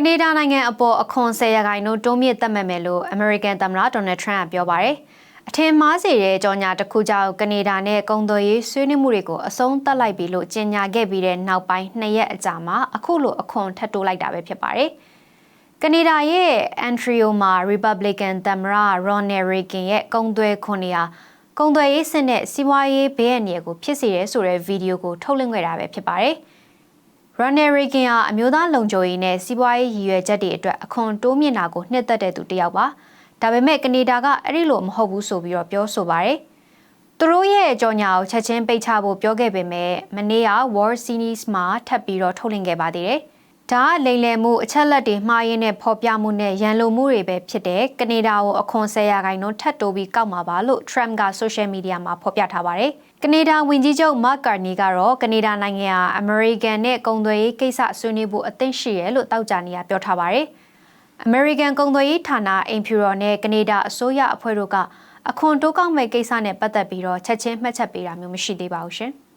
ကနေဒါနိုင်ငံအပေါ်အခွန်10ရာခိုင်နှုန်းတိုးမြင့်သက်မှတ်မယ်လို့ American သမ္မတ Donald Trump ကပြောပါတယ်။အထင်မှားစေတဲ့ကြော်ညာတစ်ခုကြောင့်ကနေဒါနဲ့ကုန်သွယ်ရေးဆွေးနွေးမှုတွေကိုအဆုံးသတ်လိုက်ပြီလို့ကြေညာခဲ့ပြီးတဲ့နောက်ပိုင်းနှစ်ရက်အကြာမှာအခုလိုအခွန်ထပ်တိုးလိုက်တာပဲဖြစ်ပါတယ်။ကနေဒါရဲ့ Ontario မှာ Republican သမ္မတ Ronald Reagan ရဲ့ကုန်သွယ်ခွန်နေရာကုန်သွယ်ရေးစစ်နဲ့စီးပွားရေးဘေးအန္တရာယ်ကိုဖြစ်စေတဲ့ဆိုတဲ့ဗီဒီယိုကိုထုတ်လွှင့်ခဲ့တာပဲဖြစ်ပါတယ်။ Ronald Reagan ဟာအမျိုးသားလုံခြုံရေးနဲ့စီးပွားရေးရည်ရွယ်ချက်တွေအတွက်အခွန်တိုးမြင့်တာကိုနှစ်သက်တဲ့သူတစ်ယောက်ပါ။ဒါပေမဲ့ကနေဒါကအဲ့ဒီလိုမဟုတ်ဘူးဆိုပြီးတော့ပြောဆိုပါတယ်။သူတို့ရဲ့ကြော်ညာကိုချက်ချင်းပိတ်ချဖို့ပြောခဲ့ပေမဲ့မနေ့က War Series မှာထပ်ပြီးတော့ထုတ်လင်းခဲ့ပါသေးတယ်။ ဒါကလိမ်လည်မှုအချက်လက်တွေမှားရင်းနဲ့ဖော်ပြမှုနဲ့ရန်လိုမှုတွေပဲဖြစ်တဲ့ကနေဒါကိုအခွန်10ရာခိုင်နှုန်းထပ်တိုးပြီးကောက်မှာပါလို့ Trump က social media မှာဖော်ပြထားပါတယ်။ကနေဒါဝန်ကြီးချုပ်မာကာနီကတော့ကနေဒါနိုင်ငံဟာအမေရိကန်နဲ့ကုန်သွယ်ရေးကိစ္စဆွေးနွေးဖို့အသင့်ရှိရလို့တောက်ကြနေရပြောထားပါတယ်။ American ကုန်သွယ်ရေးဌာနအင်ဖြူရော်နဲ့ကနေဒါအစိုးရအဖွဲ့တို့ကအခွန်တိုးကောက်မဲ့ကိစ္စနဲ့ပတ်သက်ပြီးတော့ချက်ချင်းမှတ်ချက်ပေးတာမျိုးမရှိသေးပါဘူးရှင်။